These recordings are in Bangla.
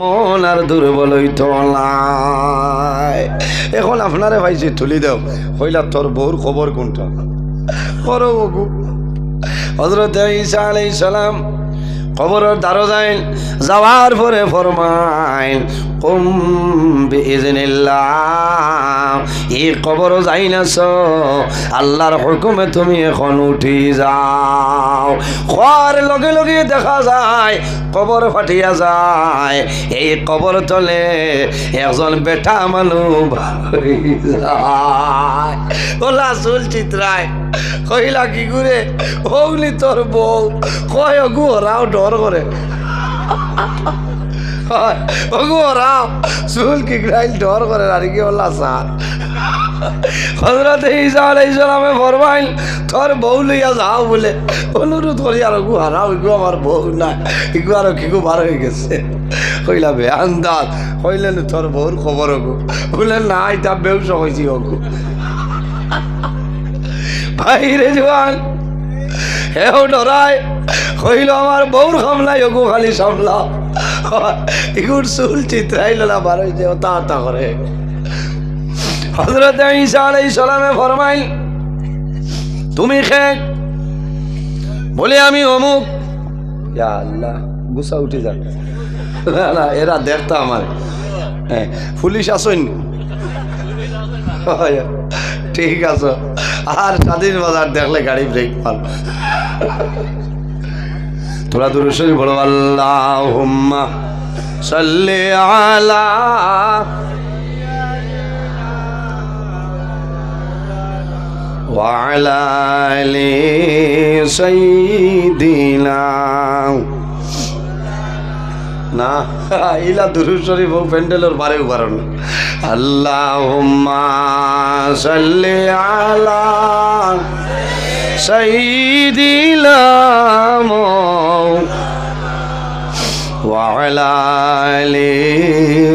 মন আর দুর্বল হইত এখন আপনারে ভাইছি তুলি দেও, হইলা তোর বউর খবর কোনটা? করো হজরত ইসা আলাই সালাম কবরের দ্বারো যাওয়ার পরে ফরমাইন, কুম বিইজনিল্লাহ এই কবর যাই নাছ আল্লাহর হুকুমে তুমি এখন উঠি যাও। খোয়ার লগে লগে দেখা যায়, কবর ফাটিয়া যায়, এই কবর তলে একজন বেটা মানুষ চিত্রায়, কইলা কি করে হৌলি তোর বউ, কয় অগু ওরাও ডর কি ডর করে কি তোর বউ লইয়া যাও বলে আমার বউ না ইগু আর কিগু বার হয়ে গেছে। কইলা কইলেন তোর বউর খবর অগু বলে না, এটা বেউস হয়েছি অগু ভাই রে জোয়ান, হেও ডরায় কইল আমার বউর খামলাই অগু খালি সামলাও ইগুর চুল চিত্রাইল না বারোই যে ওতা ওতা করে। হজরত ঈসা আলাইহিস সালামে ফরমাইল তুমি খে বলে আমি অমুক। ইয়া আল্লাহ গুসা উঠে যান না না এরা দেখতা আমার। হ্যাঁ পুলিশ হয়, ঠিক আছে। আর স্বাধীন বাজার দেখলে গাড়ি ব্রেক পাল তোরা দুরুশরী বলো আল্লাহ হুম্মা সাল্লি আলা وعلى آل سيدنا না ইলা দুরুদ শরীফ ও প্যান্ডেলের বারে উদাহরণ আল্লাহুম্মা সাল্লি আলা সাইয়্যিদিনা وعلى آل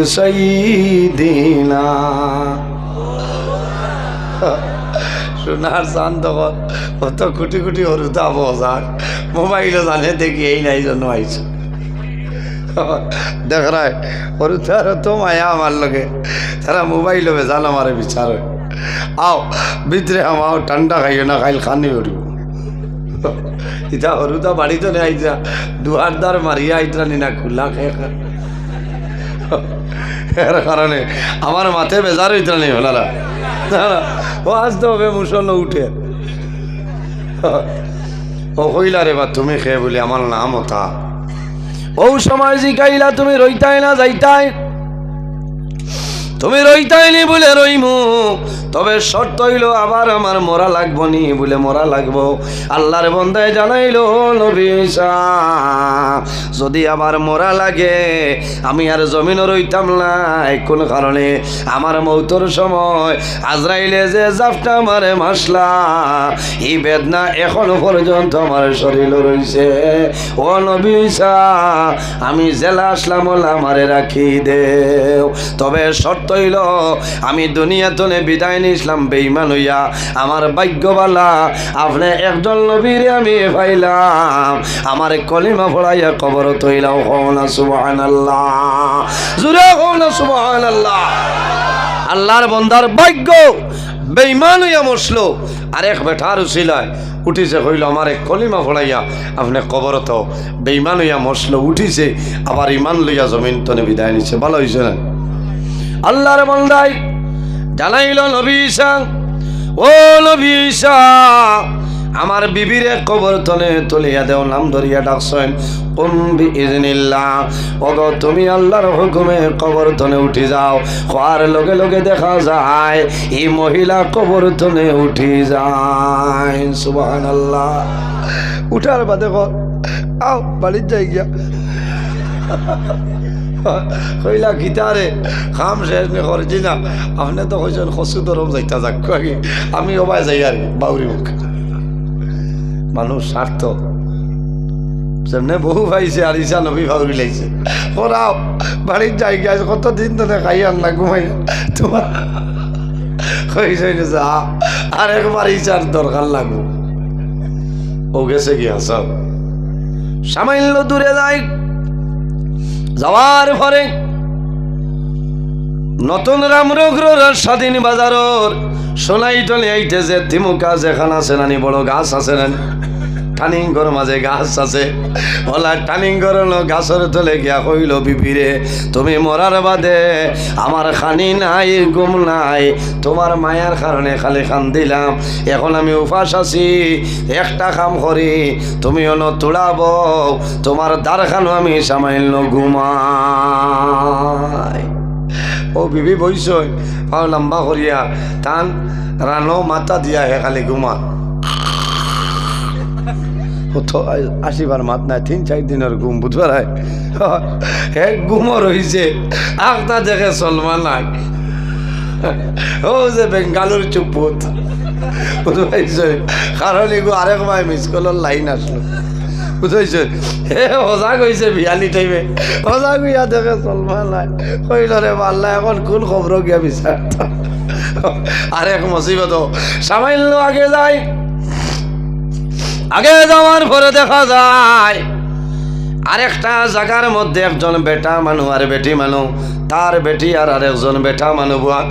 سيدنا সোনার চান তখন অত কুটি কুটি হরুতা বজার মোবাইলও জানে দেখি এই নাই জন্য আইছো দেখ রায় হরুতার তো মায়া আমার লগে তারা মোবাইল হবে জান আমারে বিচার আও, ভিতরে আমাও ঠান্ডা খাইও না খাইল খানি উঠব ইতা হরুতা বাড়ি তো নেই যা দুয়ার দ্বার মারিয়া আইতরা নিনা খুলা খেয়ে এর কারণে আমার মাথায় বেজার হইতরা নেই হলারা। ও আসতে হবে মুসল্ল উঠে। ও কইলা রে বা, তুমি খেয়ে বলি, আমার নাম ওটা ও সময় জিকাইলা তুমি রইতাই না যাইতাই। তুমি রইতাইনি বলে রইমু। তবে শর্ত হইল আবার আমার মরা লাগবো নি বলে মরা লাগবো। আল্লাহর বন্দায় জানাইলো যদি আবার মরা লাগে, আমি আর জমিন রইতাম না। কোন কারণে আমার মৌতর সময় আজরাইলে যে জাফটা মারে মাসলা, এই বেদনা এখনও পর্যন্ত আমার শরীর রইছে। ও নবী আমি জেলা আসলাম আমারে রাখি দেও। তবে শর্ত হইল আমি দুনিয়া তনে বিদায় নিয়েছিলাম বেইমান হইয়া। আমার ভাগ্যবালা, আপনি একজন নবীরে আমি পাইলাম আমার কলিমা ফড়াইয়া কবর তৈলাও হও না আল্লাহ জুড়ে হও না আল্লাহর বন্দার ভাগ্য বেইমান হইয়া মসলো এক বেঠার উচিলায় উঠিছে, কইল, আমার এক কলিমা ফড়াইয়া আপনি কবর তো বেইমান হইয়া মসলো উঠিছে, আবার ইমান লইয়া জমিন তনে বিদায় নিছে। ভালো হয়েছে না? আল্লাহর বন্দাই জানাইল নবী ও নবী আমার বিবিরে কবর তলে তুলিয়া দেও, নাম ধরিয়া ডাকছেন কুম্বি ওগো তুমি আল্লাহর হুকুমে কবর তলে উঠি যাও, খোয়ার লগে লগে দেখা যায়, এই মহিলা কবর তলে উঠি যায়, সুবহানাল্লাহ। উঠার বাদে আও বাড়ির যাই গিয়া কইলা গীতারে খাম শেষ নে করছি না আপনি তো কইছেন খসু দরম যাইতা যাক আমি ওবাই যাই আর বাউরি মুখ মানুষ স্বার্থ সেমনে বহু ভাইছে আর ইসা নবী ভাউরি লাইছে ওরাও বাড়ির যাই গিয়া কত দিন তো খাই আর না ঘুমাই তোমার কইছে যা আর একবার ইসার দরকার লাগবো ও গেছে গিয়া সব সামান্য দূরে যায় যাওয়ার পরে নতুন রামরগ্রর স্বাধীন বাজারর সোনাই টলে আইতেছে তিমুকা যেখানে আছে নানি, বড় গাছ আছে নানি। টানিঙ্গর মাঝে গাছ আছে। ওলা টানিঙ্গর গাছের তলে গিয়া কইল বিপিরে তুমি মরার বাদে আমার খানি নাই, গুম নাই। তোমার মায়ার কারণে খালি খান দিলাম এখন আমি উপাস আছি, একটা কাম করি তুমি অন তোড়াব তোমার দ্বার খানো আমি সামাইল ঘুমাই ও বিবি বইস পাও লম্বা করিয়া টান রানো মাথা দিয়া হে খালি ঘুমা আসিবার মাত নাই, তিন, চার দিনের ঘুম, বুধবার হে ঘুমও রয়েছে দেখে সলমান নাই। ও যে বেঙ্গালুর চুপুত কারণ এগো আরেক মাই মিস কলর লাইন আসলো। বুঝাইছে হে, সজাগ বিয়ালি টাইমে সজাগ দেখে নাই। এখন কোন গিয়া বিচার আরেক মুসিবত সামান্য আগে যায় আগে যাওয়ার পরে দেখা যায়, আরেকটা জায়গার মধ্যে একজন বেটা মানুষ আর বেটি মানুষ তার বেটি আর আরেকজন বেটা মানুষ বুয়া।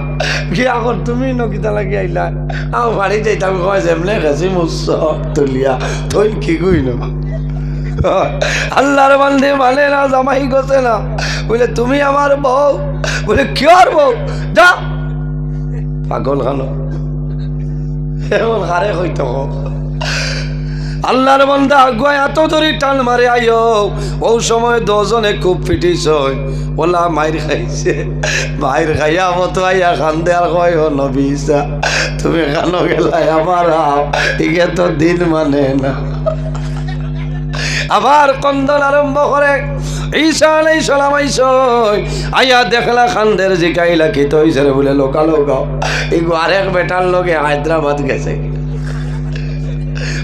কি আগর তুমি নকিতা লাগি আইলা। আও বাড়ি যাইতাম কয় যেমনে গেছি মুস তুলিয়া তুই কি কই ন? আল্লাহর বান্ধে মানে না, জামাই গছে না। বলে, তুমি আমার বউ? বলে কিয়র বউ? যা। পাগল খানো। এমন হারে হইতো আল্লাহর বন্ধা আগুয়ায় এত ধরি টান মারে আইও ও সময় দজনে খুব পিটিস ওলা মাইর খাইছে, মাইর খাইয়া মতো আইয়া খান দেয়ার কয়, ও নবিসা তুমি খানো গেলাই আমার ইগে তো দিন মানে না। আবার কন্দন আরম্ভ করে ঈশা আলাই সালাম আইয়া দেখলা খানদের জিকাইলা কি তো হইছে বলে লোকালো গাও এগো আরেক বেটার লগে হায়দ্রাবাদ গেছে।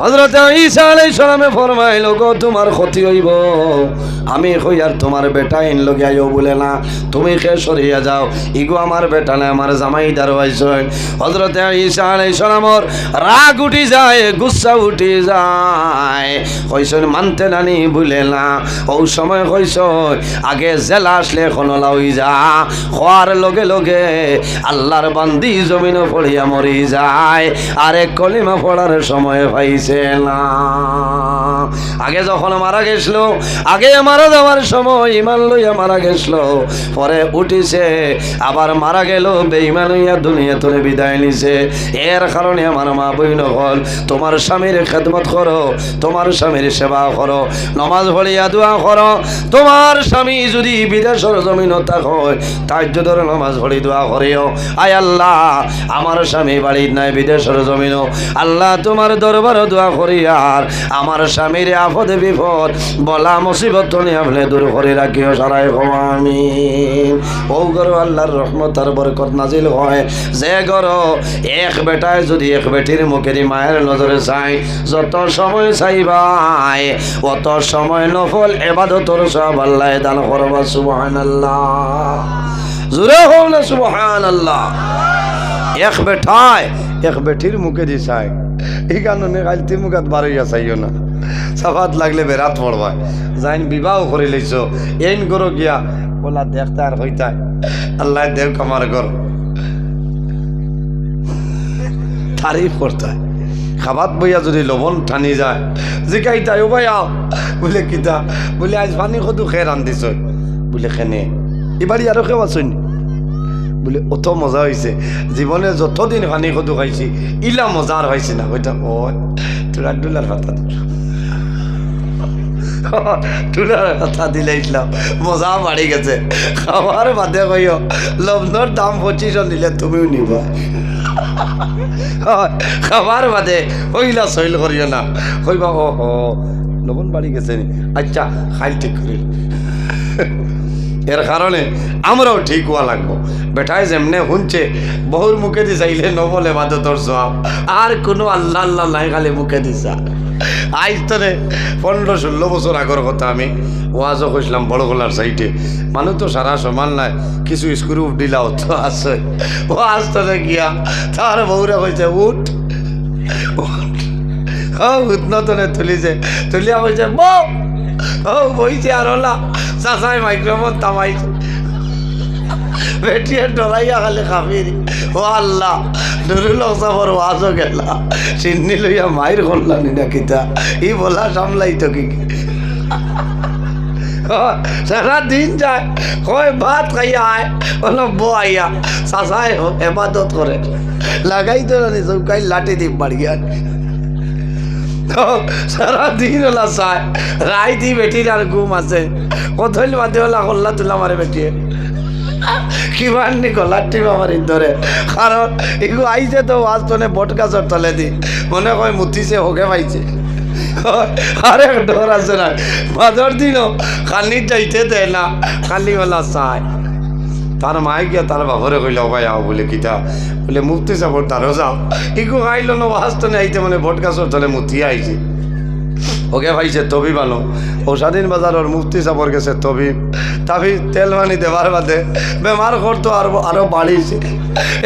হজরত ঈসা আলাই সালামে ফরমাইল, গো, তোমার ক্ষতি হইব। আমি কই আর তোমার বেটা ইন লগে আইও বলে না? তুমি খে সরিয়া যাও? ইগো আমার বেটা না, আমার জামাই দারোয়াইছেন হজরত ঈসা আলাই সালামর রাগ উঠি যায়, গুসা উঠি যায়। কইছেন মানতে নানি বলে না। ও সময় কইছ আগে জেলা আসলে এখন লাউই যা। খোয়ার লগে লগে আল্লাহর বান্দি জমিন পড়িয়া মরি যায়। আরে কলিমা পড়ার সময় পাইছে না আগে যখন মারা গেছিল, আগে মারা যাওয়ার সময় ইমান লইয়া মারা গেছিল, পরে উঠিছে, আবার মারা গেল বেইমান হইয়া দুনিয়া তোরে বিদায় নিছে। এর কারণে আমার মা বই হল, তোমার স্বামীর খেদমত করো, তোমার স্বামীর সেবা করো, নমাজ পড়িয়া দোয়া করো। তোমার স্বামী যদি বিদেশের জমিন হয় তার যদি নমাজ পড়ি দোয়া করিও। আয় আল্লাহ, আমার স্বামী বাড়ির নাই, বিদেশের জমিন আল্লাহ তোমার দরবার দোয়া করি আর আমার স্বামীর আফদে বিপদ, বলা মুসিবত নিয়ে আপনি দূর করে রাখিও, সারাই আমি ও গরো, আল্লাহর রহমত আর বরকত নাজিল হয়। যে গরো, এক বেটায় যদি এক বেটির মুখের মায়ের নজরে চাই যত সময় চাই চাইবাই অত সময় নফল এবাদতর সব আল্লাহ দান করবা সুবহান আল্লাহ জুড়ে হোক না সুবহান আল্লাহ এক বেঠায়, এক বেঠির মুখে দি চাই। এই কারণে কালতি মুখাত বারইয়া চাইও না। সাফাত লাগলে বেড়াত পড়বা যাইন বিবাহ করে লইছ এইন করো গিয়া, বলা দেখতে আর হইতাই আল্লাহ দেব কামার কর তারিফ করতায় খাবাত বইয়া যদি লবণ টানি যায় জিকাইতাই ও ভাই আও বলে কিতা, বলে আজ পানি কদু খেয়ে রান্ধিছ বলে খেনে। এবারই আরও কেউ আছেন বলে, অত মজা হয়েছে জীবনে যতদিন পানি কদু খাইছি, ইলা মজার হয়েছে না। ওইটা ও তোরা ডুলার পাতা টুলার কথা দিলে ইসলাম মজা বাড়ি গেছে। খাবার বাদে কইও লবণর দাম পঁচিশ নিলে তুমিও নিবা। খাবার বাদে হইলা সইল করিও না। কইবা ও লবণ বাড়ি গেছে আচ্ছা খাইল ঠিক করিল এর কারণে আমরাও ঠিক হওয়া লাগবো। বেটায় যেমনে শুনছে, বহুর মুখে দি চাইলে নবলে বাদতর সব আর কোনো আল্লাহ আল্লাহ নাই খালি মুখে দিছা আজ তোরে পনেরো ষোলো বছর আগর কথা আমি ওয়াজও কইছিলাম বড় গোলার সাইডে। মানুষ তো সারা সমান নাই, কিছু স্ক্রু দিলাও তো আছে। ও আজ তোরে গিয়া তার বউরা কইছে, উঠ। ও উৎনতনে তুলিছে তুলিয়া বলছে বউ। ও বইছে আর হলা। চাচাই মাইক্রোফোন তামাইছে বেটিয়ে ডরাইয়া খালি খাবিরি ও আল্লাহ, নুরুল সাফর ওয়াজও গেলা। চিন্নি লইয়া মায়ের করলাম না কিতা ই বলা সামলাই তো কি সারা দিন যায়, কয় ভাত খাইয়া আয়, বলো বো আইয়া চাচাই এবাদত করে। লাগাই তো না চৌকাই লাঠি দিম বাড়িয়া। তো সারা দিন ওলা চায় রাই দি বেটির আর ঘুম আছে। কতল বাদে ওলা কল্লা তুলা মারে বেটিয়ে। কিমান নি গলার টিপ আমার ধরে কারণ এগু আইছে তো আজ তোনে বট গাছর তলে দি মনে কয় মুতিছে হোকে পাইছে। আরে ডর আছে না। বাদর দিনও খালি যাইতে দেয় না খালি ওলা চায় তার মায়ে গিয়া তার বাবরে কইল ভাই, আও বলে কিতা? বলে, মুক্তি যাবর তারও যাও। ইকু খাইল না বাস্ত আইতে মানে বট গাছর তলে মুতি আইছে। ওকে ভাইছে, তবি ভালো ঔষাধীন বাজারের মুফতি সাপর গেছে, তবি। তাবি তেল মানি দেবার বাদে বেমার ঘর তো আরও আরও বাড়িছে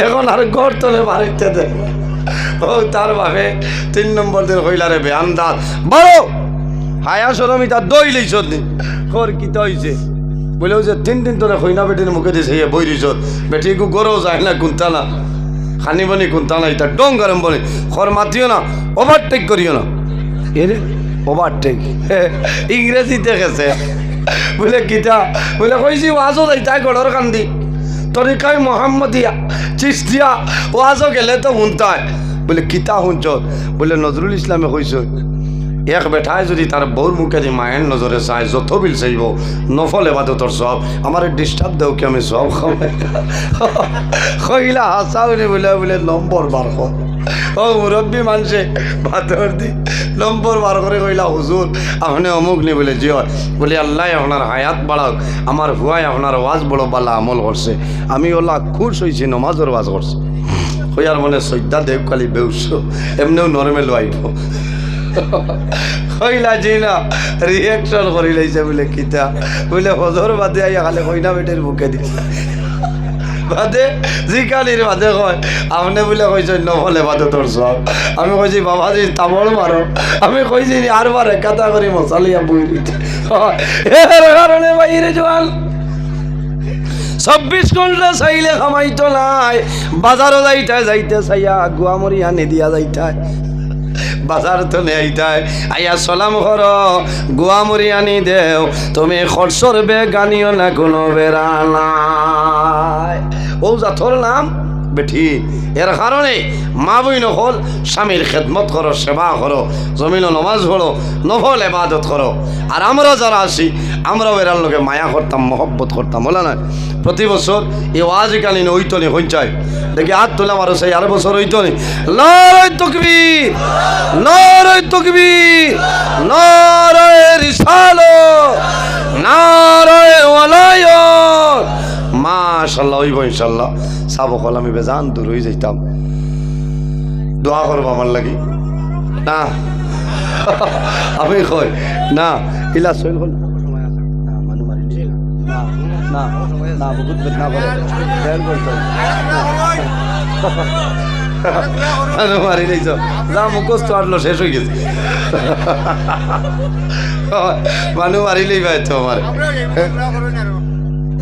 এখন আর ঘর তোলে বাড়িতে দে। ও তার ভাবে তিন নম্বর দিন হইলারে বে আন্দাজ বড় হায়া সরমি তার দই লইছ কর কি তো বলেও যে তিন দিন তোরে হইনা বেটির মুখে দিছে ইয়ে বই দিছ বেটি গু গরও যায় না, কুন্তা না। খানি বনি, কুন্তা না এটা ডং গরম বনি। খর মাতিও না ওভারটেক করিও না। এরে ওভারটেক ইংরেজিতে গেছে। বলে, কিতা? বলে, কইছি, ওয়াজও যাইতাই গড়র কান্দি। তরিকায় মোহাম্মদিয়া চিস্তিয়া ওয়াজও গেলে তো শুনতায় বলে, কিতা শুনছ? বলে, নজরুল ইসলামে কইছ। এক বেঠায় যদি তার বউর মুখে দি মায়ের নজরে চায়, যত বিল চাইব, নফল এবাদতর সব। আমার ডিস্টার্ব দেও কি আমি সব খাবে কইলা, হাসাউনি বলে বলে, নম্বর বার কর। ও মুরব্বী মানুষে ভাতর দি। নম্বর বার করে কইলা, হুজুর, আপনি অমুক নি বলে জিও বলে, আল্লাহ আপনার হায়াত বাড়াক, আমার হুয়াই আপনার ওয়াজ বড় বালা আমল করছে। আমি ওলা খুশ হয়েছি নমাজের ওয়াজ করছে। হইয়ার মনে সৈদ্যা দেব কালি বেউস, এমনিও নর্মেল আইব কইলা জি না রিয়েকশন করি লাইছে বলে কিতা। বলে হজর বাদে আইয়া খালে কইনা বেটের বুকে দিছে বাদে জিকালির বাদে কয় আপনি বলে কইছেন নহলে বাদে তোর সব আমি কইছি বাবাজি তামল মারো আমি কইছি আর বার একাতা করি মশালিয়া বই এর কারণে বাইরে জোয়াল চব্বিশ ঘণ্টা চাইলে খামাইতো নাই। বাজারও যাইতে যাইতে চাইয়া গুয়ামরি আনি দিয়া যাইতায় বাজার তো নেই তাই। আইয়া সলাম গোয়া মরি আনি দেও। তুমি খরচর বেগ আনিও না কোনো বেড়া নাই। ও জাথর নাম বেঠি এর কারণে মা বই নহল স্বামীর খেদমত করো, সেবা করো, জমিন নমাজ পড়ো নহল এবাদত করো। আর আমরা যারা আছি, আমরাও এরার লোকে মায়া করতাম, মহব্বত করতাম, বলে না? প্রতি বছর এই ওয়াজিকালীন ওইতনি হইচাই দেখি হাত তোলা মারো সেই আর বছর ওইতনি লড়াই তকবীর লড়াই তকবীর লড়াই রিসালো নারায় মাশাল্লাহ হইব ইনশাল্লাহ চাব কল আমি বেজান দূর হয়ে যাইতাম। দোয়া করব আমার লাগি। না। আমি কই, না। ইলা চল হল না গেছে। মানুষ মারিলেই ভাই তো আমার।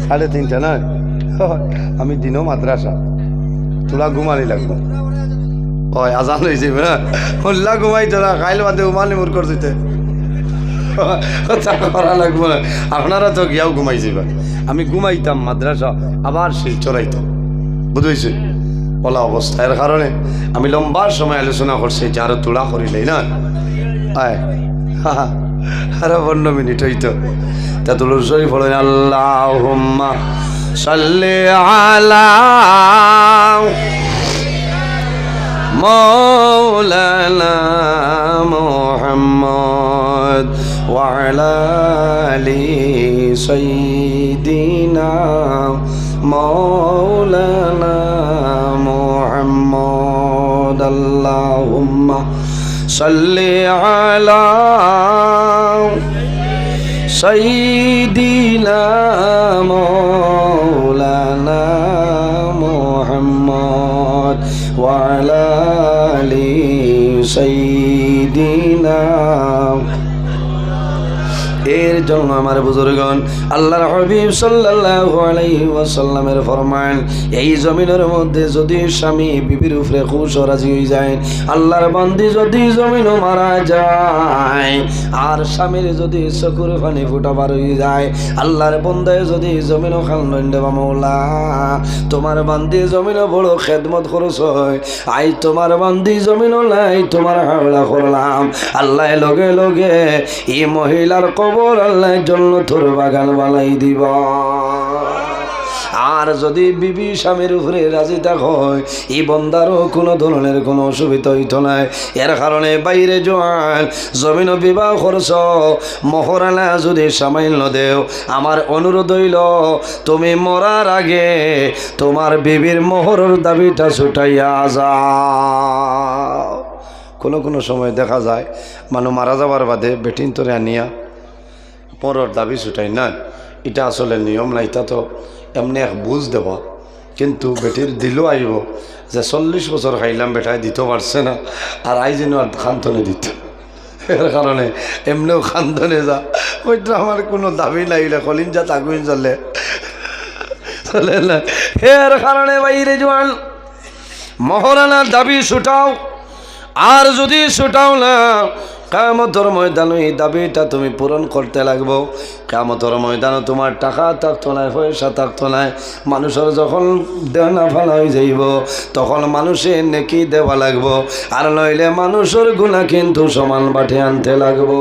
সাড়ে তিনটা না আমি দিনও মাদ্রাসা। তোরা ঘুমানি লাগবো। হয় আজান হয়েছে হ্যাঁ? হল্লা ঘুমাই তোরা খাইল বাদে উমানি মুর করতে করা লাগবো না। আপনারা তো গিয়াও ঘুমাইছে এবার। আমি ঘুমাইতাম মাদ্রাসা, আবার সেই চড়াইতাম। বুঝেছি বলা অবস্থা এর কারণে। আমি লম্বার সময় আলোচনা করছি যে আরও তোলা করিলেই না। আয়। আরও পনেরো মিনিট হইতো। তা তুলুর শরীফ হলেন আল্লাহ সাল্লে আলা মৌলানা মোহাম্মদ محمد وعلى آل سيدنا مولانا محمد اللهم صل على সাইদিনা জন্য আমার বুজুর্গণ, আল্লাহর হবিব সাল্লাল্লাহু আলাইহি ফরমান, এই জমিনের মধ্যে যদি স্বামী বিবির উপরে খুশ হয়ে যায়, আল্লাহর বান্দি যদি জমিনও মারা যায়, আর স্বামীর যদি চকুর পানি ফুটা বার হয়ে যায়, আল্লাহর বন্দায় যদি জমিনও খান মৌলা, তোমার বান্দি জমিনও বড় খেদমত খরচ হয় আই তোমার বান্দি জমিনও নাই, তোমার হাওলা করলাম। আল্লাহ লগে লগে এই মহিলার কবর আল্লাহ জন্য তোর বাগান বানাই দিব। আর যদি বিবি স্বামীর উপরে রাজি থাকো, এই বন্দারও কোনো ধরনের কোনো অসুবিধা হইত নাই এর কারণে বাইরে জোয়ান, জমিন বিবাহ খরচ মহরানা যদি সামান্য দেও, আমার অনুরোধ হইল, তুমি মরার আগে তোমার বিবির মোহরের দাবিটা ছুটাইয়া যাও। কোনো কোনো সময় দেখা যায় মানুষ মারা যাবার বাদে বেটিন তোরে আনিয়া পরের দাবি ছুটাই না এটা আসলে নিয়ম না এটা তো এমনি এক বুঝ দেব। কিন্তু বেটির দিলও আইব যে চল্লিশ বছর খাইলাম বেটায় দিতে পারছে না, আর আই যেন আর খান্তনে দিত। এর কারণে এমনিও খান্তনে যা। ওইটা আমার কোনো দাবি নাই কলিন যা তাগুইন চলে চলে না। এর কারণে বাইরে জোয়ান, মহারানার দাবি ছুটাও, আর যদি ছুটাও না কামতর ময়দানে এই দাবিটা তুমি পূরণ করতে লাগবো। কামতর ময়দানে তোমার টাকা থাকতো না, পয়সা থাকতো না। মানুষের যখন দেনা ফালা হয়ে যাইব, তখন মানুষের নেকি দেওয়া লাগবো। আর নইলে মানুষের গুণা কিন্তু সমান বাটে আনতে লাগবো।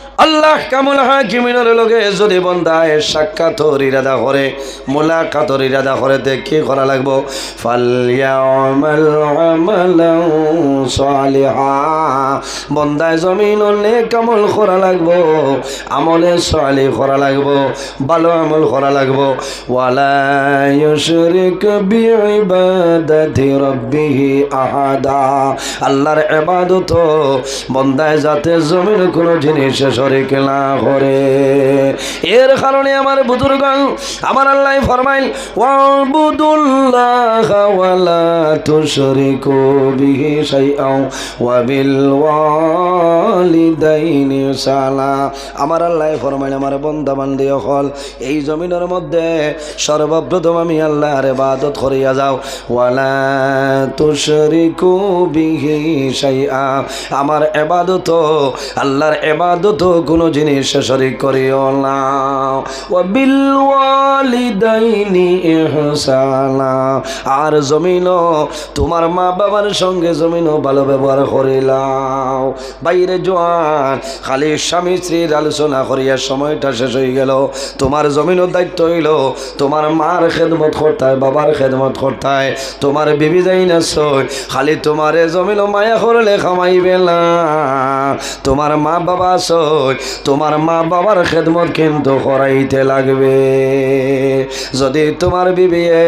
আল্লাহ কামুল হাকিমিনের লগে যদি বন্দায় সাক্ষাৎর ইরাদা করে মোলাকাতর ইরাদা করে তে কি করা লাগবো বন্দায় জমিন নে কামল করা লাগবো, আমলে সালি করা লাগবো, ভালো আমল করা লাগবো। আহাদা, আল্লাহর ইবাদত বন্দায় যাতে জমিন কোনো জিনিস শরিক না করে এর কারণে আমার বুজুর্গ আমার আল্লাহ ফরমাইল আমার আল্লাহ ফরমাইল, আমার হল এই জমিনের মধ্যে সর্বপ্রথম আমি আল্লাহর ইবাদত করিয়া যাও। ওয়ালা তুশরিকু বিহি আমার ইবাদত, আল্লাহর ইবাদত কোনো জিনিস শরীক করিও না। আর জমিন তোমার মা বাবার সঙ্গে জমিন ভালো ব্যবহার করিলাও। বাইরে জোয়ান, খালি স্বামী স্ত্রীর আলোচনা করিয়া সময়টা শেষ হয়ে গেল। তোমার জমিনও দায়িত্ব হইল, তোমার মার খেদমত করতায়, বাবার খেদমত করতায়। তোমার বিবি যাই না সই খালি তোমার জমিন মায়া করলে খামাইবে না। তোমার মা বাবা সই তোমার মা বাবার খেদমত কিন্তু করাইতে লাগবে। যদি তোমার বিবিয়ে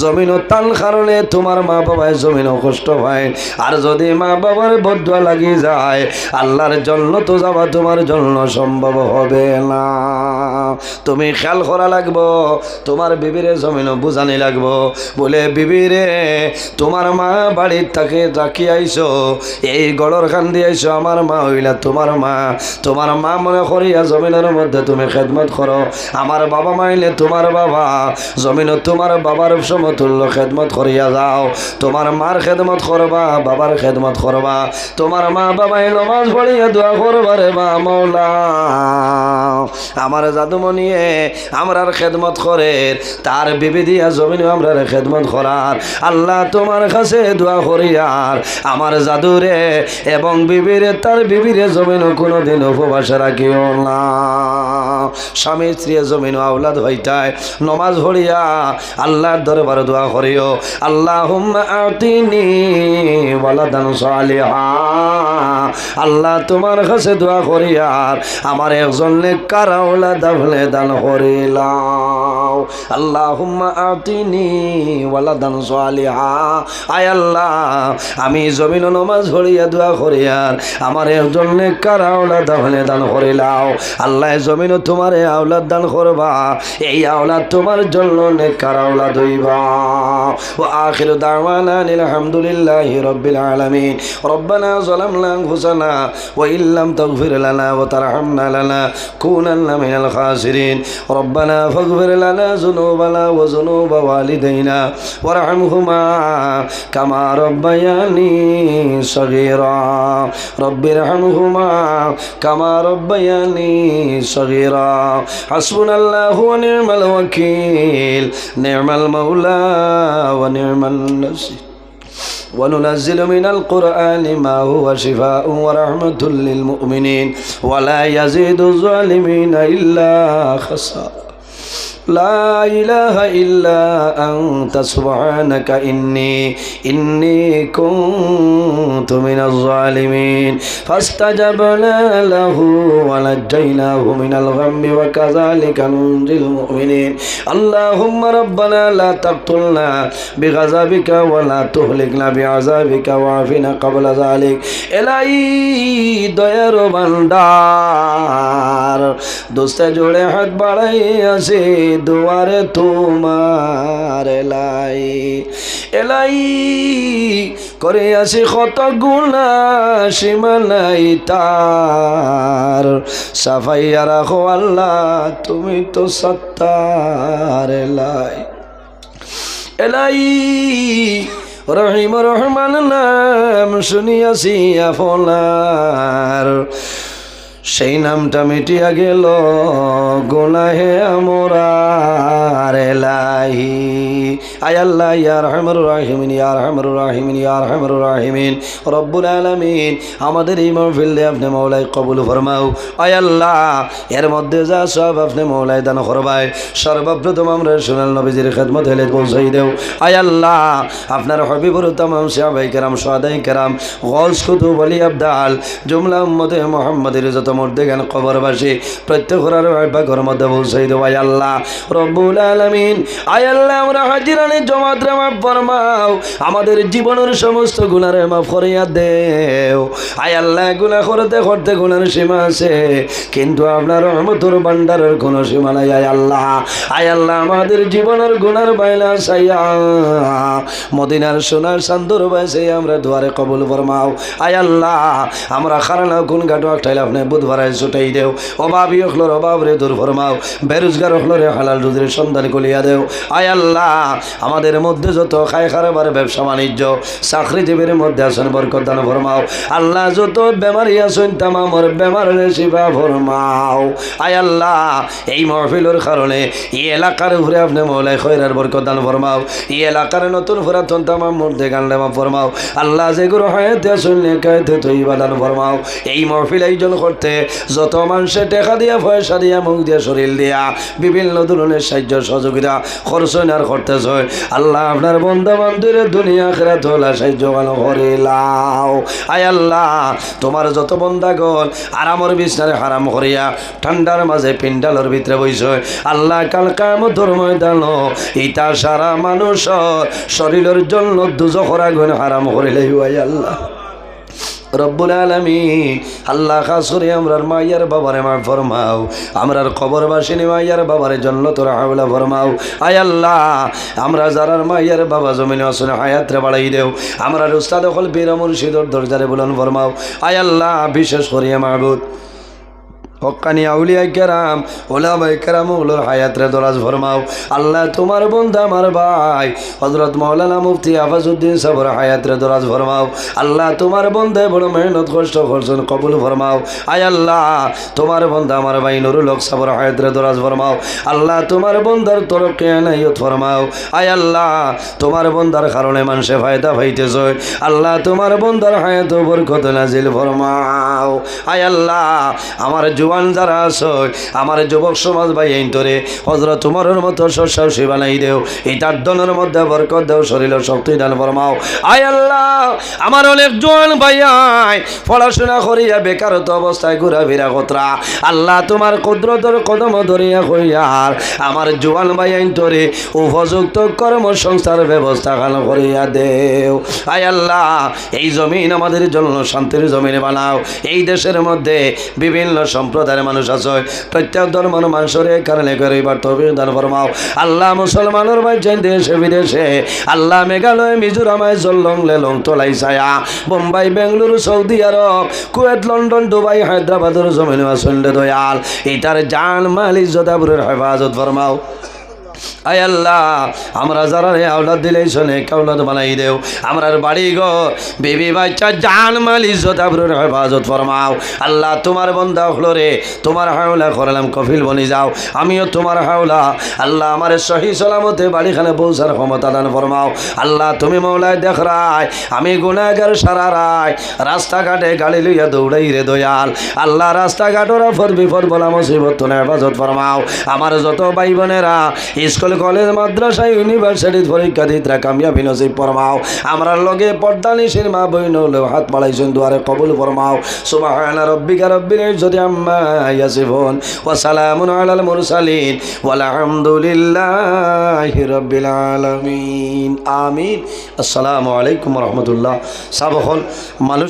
জমিনও টান কারণে তোমার মা বাবায় জমিনও কষ্ট হয়, আর যদি মা বাবার বদুয়া লাগি যায়, আল্লাহর জন্য তো যাওয়া তোমার জন্য সম্ভব হবে না। তুমি খেয়াল করা লাগবো, তোমার বিবিরে জমিনও বুঝানি লাগবো। বলে বিবিরে তোমার মা বাড়ির থাকে রাখি আইসো এই গড়র খান দিয়ে আইসো আমার মা হইলা তোমার মা, তোমার মা মনে করিয়া জমিনের মধ্যে তুমি খেদমত করো। আমার বাবা মাইলে তোমার বাবা জমিন তোমার বাবার সমতুল্য খেদমত করিয়া যাও। তোমার মার খেদমত করবা, বাবার খেদমত করবা। তোমার মা বাবাই নমাজ পড়িয়া দোয়া করবারে বা মৌলা। আমার জাদুমনিয়ে আমরার খেদমত করে, তার বিবি দিয়া জমিন আমরার খেদমত করার। আল্লাহ তোমার কাছে দোয়া করিয়ার। আমার জাদুরে এবং বিবিরে, তার বিবিরে জমিন কোনোদিন উপবাস রাখিও না। স্বামী স্ত্রী জমিন আওলাদ হইতায়। নমাজ ভরিয়া আল্লাহর দরবার দোয়া করিও। আল্লাহ আতিনি ওয়ালাদান সালিহা। আল্লাহ তোমার কাছে দোয়া করিয়ার আমার একজন নেককার আওলাদ হলে দান করিলাও। আল্লাহুম্মা আতিনি ওয়ালাদান সালিহা। আয় আল্লাহ, আমি জমিন নমাজ ভরিয়া দোয়া করিয়ার আমার একজন নেককার আওলাদ হলে দান করিলাও। আল্লাহ জমিন তোমারে তোমারে আওলাদ দান করবা। এই আওলাদ তোমার জন্য নেকার আওলাদ হইবা। ও আখির দাওয়ানা আলহামদুলিল্লাহি রব্বিল আলামিন। রব্বানা যালামনা আনফুসানা ওয়া ইল্লাম তাগফির লানা ওয়া তারহামনা লানা কুনান্না মিনাল খাসিরিন। রব্বানা ফাগফির লানা যুনুবানা ওয়া যুনুব ওয়ালিদাইনা ওয়ারহামহুমা কামা রব্বায়ানি সগীরা। রব্বিরহামহুমা কামা রব্বায়ানি সগীরা। صغيرا حسبنا الله ونعم الوكيل نعم المولى ونعم النصير وننزل من القرآن ما هو شفاء ورحمة للمؤمنين ولا يزيد الظالمين إلا خسارة لا إله إلا أنت سبحانك إني إني كنت من الظالمين فاستجبنا له ونجيناه من الغم وكذلك ننجي المؤمنين اللهم ربنا لا تقتلنا بغضبك ولا تهلكنا بعذابك وعافنا قبل ذلك إلهي দয়ার ভান্ডার দোস্তে জোড়ে হাত বাড়াই আছে দুয়ারে তোমার এলাই এলাই করে আসি কত গুণা সীমানাই তার। সাফাইয়া রাখো আল্লাহ, তুমি তো সত্তার এলাই। এলাই, রহিম রহমান নাম শুনিয়াছি আপনার। সেই নামটা মিটিয়া গেল, গোনাহে আমরার এলাহি। আয় ইয়ার রহমর রাহিমিন ইয়ার রহমর রাহিমিন ইয়ার রহমর রাহিমিন। রব্বুল আলমিন, আমাদের এই মহফিল দিয়ে আপনি মৌলাই কবুল ফরমাও। আয় আল্লাহ, এর মধ্যে যা সব আপনি মৌলাই দান করবাই সর্বপ্রথম আমরা সোনাল নবীজির খেদমত হেলে পৌঁছাই দেও। আয় আল্লাহ, আপনার হবিবুর তামাম সাহাবাই কেরাম সাদাই কেরাম, গজ কুতু বলি আবদাল, জুমলা মোহাম্মদের যত জ্ঞান খবরবাসী প্রত্যেক ঘরের মধ্যে পৌঁছাই আয় আল্লাহ। রব্বুল আলমিন। আমরা মাফ আমাদের জীবনের সমস্ত গুণারে মাফ করিয়া দেও। আয় আল্লাহ গুণা করতে করতে গুণার সীমা আছে। কিন্তু আপনার রহমতুর ভান্ডারের কোনো সীমা নাই, আয় আল্লাহ। আয় আল্লাহ, আমাদের জীবনের গুণার বাইলা সাইয়া মদিনার সোনার সান্দর বাইসে আমরা দুয়ারে কবুল ফরমাও। আয় আল্লাহ, আমরা খারানা গুণ ঘাটো একটাইলে আপনি বুধবারায় ছুটাই দেও। অভাবী হকলোর অভাব রে দূর ফরমাও। বেরোজগার হকলোরে হালাল রুদের সন্ধান কলিয়া দেও। আয় আল্লাহ, আমাদের মধ্যে যত খায় খারাবার ব্যবসা বাণিজ্য চাকরিজীবীর মধ্যে আছেন বরকত দান ফরমাও। আল্লাহ, যত বেমারি আছেন তামামর বেমারের শিবা ফরমাও। আয় আল্লাহ, এই মহফিলের কারণে এই এলাকার ঘুরে আপনি মৌলাই খৈরার বরকত দান ফরমাও। এই এলাকার নতুন ফুরাতন তামাম মধ্যে গানলেমা ফরমাও। আল্লাহ যেগুলো হায়াতে শুনলে কায়তে তৈবা দান ফরমাও। এই মহফিল আয়োজন করতে যত মানুষে টেকা দিয়া, পয়সা দিয়া, মুখ দিয়া, শরীর দিয়া, বিভিন্ন ধরনের সাহায্য, সহযোগিতা খরচ আর করতেছ আল্লাহ আপনার বন্ধু বান্ধবের দুনিয়া খেরা তোলা সাহায্য ভালো করে লাও। আয় আল্লাহ, তোমার যত বন্ধা গল আরামর বিছনারে হারাম করিয়া ঠান্ডার মাঝে পিন্ডালর ভিতরে বইস আল্লাহ কাল কাম ধর্ময় দান ইটা সারা মানুষ শরীরের জন্য দুজখরা গুণ হারাম করিলে আল্লাহ। রব্বুল আলমিন। আল্লাহ খাস করে আমরার মাইয়ার বাবারে মা ফরমাও, আমরার খবরবাসিনী মাইয়ার বাবারে জন্য তোরা হাওলা ফরমাও। আয় আল্লাহ, আমরা যারার মাইয়ার বাবা জমিনে আসলে হায়াত্রে বাড়াই দেও আমরা উস্তাদ হল বীর মুর্শিদর দরজারে বলন ফরমাও। আয় আল্লাহ, বিশেষ করিয়া মাহবুদ। হকানি আউলিয়া কেরাম ওলামাই কেরাম ওগুলোর হায়াতরে দরাজ ফরমাও। আল্লাহ তোমার বন্ধু, আমার ভাই। হজরত মৌলানা মুফতি আফাজউদ্দিন সাবর হায়াতরে দরাজ ফরমাও। আল্লাহ তোমার বন্ধে বড় মেহনত, কষ্ট করছেন কবুল ফরমাও। আয় আল্লাহ, তোমার বন্ধু, আমার ভাই নুরুল হক সাবর হায়াতরে দরাজ ফরমাও। আল্লাহ তোমার বন্ধার তরফকে নাইয়ত ফরমাও। আয় আল্লাহ, তোমার বন্ধার কারণে মানুষে ফায়দা পাইতেছ। আল্লাহ তোমার বন্ধার হায়াত বরকত নাজিল ফরমাও। আয় আল্লাহ, আমার জুয়ান যারা আছো, আমার যুবক সমাজ ভাই এইন্তরে হজরত তোমার মতো শস্যাও বানাই দেও এই তার দনের মধ্যে বরকত দেও শরীর শক্তি দান ফরমাও। আয় আল্লাহ, আমার অনেক জোয়ান ভাইয়াই পড়াশোনা করিয়া বেকারত অবস্থায় ঘোরাফেরা কতরা। আল্লাহ তোমার কুদরতর কদম ধরিয়া কইয়ার আমার জোয়ান ভাই আইন্তরে উপযুক্ত কর্মসংস্থার ব্যবস্থা খান করিয়া দেও। আয় আল্লাহ, এই জমিন আমাদের জন্য শান্তির জমিন বানাও। এই দেশের মধ্যে বিভিন্ন সম্প্রদায়ের মানুষ আছে, প্রত্যেক ধর্মের মানুষের কারণে করিবার তবে দান ফরমাও। আল্লাহ মুসলমানের মাঝে দেশে বিদেশে, আল্লাহ মেঘালয় মিজোরামায় জল্লং লেলং, তোলাই ছায়া, Bombay, Bengaluru, Saudi Arab, Kuwait, London, Dubai, হায়দ্রাবাদের জমিন দয়াল। এটার জান মালিক আবরের হেফাজত ফরমাও। আয় আল্লাহ, আমরা যারা রে আওলাদ দিলে শোনে কাউলাদ বানাই দেও। আমরার বাড়ি গো, বেবি বাচ্চা, জান মাল ইজ্জত, আবরুর হেফাজত ফরমাও। আল্লাহ, তোমার বন্ধা হলো রে, তোমার হাওলা করলাম কফিল বনি যাও। আমিও তোমার হাওলা, আল্লাহ আমার সহি সালামতে বাড়িখানে পৌঁছার ক্ষমতা দান ফরমাও। আল্লাহ, তুমি মৌলায় দেখ রায়, আমি গুণাগার সারা রায়। রাস্তাঘাটে গাড়ি লইয়া দৌড়াই রে দয়াল। আল্লাহ রাস্তাঘাটর ফর বিপদ বলা মুসিবত হেফাজত ফরমাও। আমার যত ভাই বোনেরা স্কুল, কলেজ, মাদ্রাসা, ইউনিভার্সিটি পরীক্ষা দিতরা কামিয়াবি নসিব ফরমাও। আমরা লগে পর্দা নিশির মা বইন হাত বাড়াইছেন দুয়ারে কবুল ফরমাও। সুবহানা রব্বিকা রব্বিল যদি আম্মা ইয়াসিফুন ওয়া সালামুন আলাল মুরসালিন ওয়াল রাব্বিল আলামিন। আমিন। আসসালামু আলাইকুম সাবহল মানুষ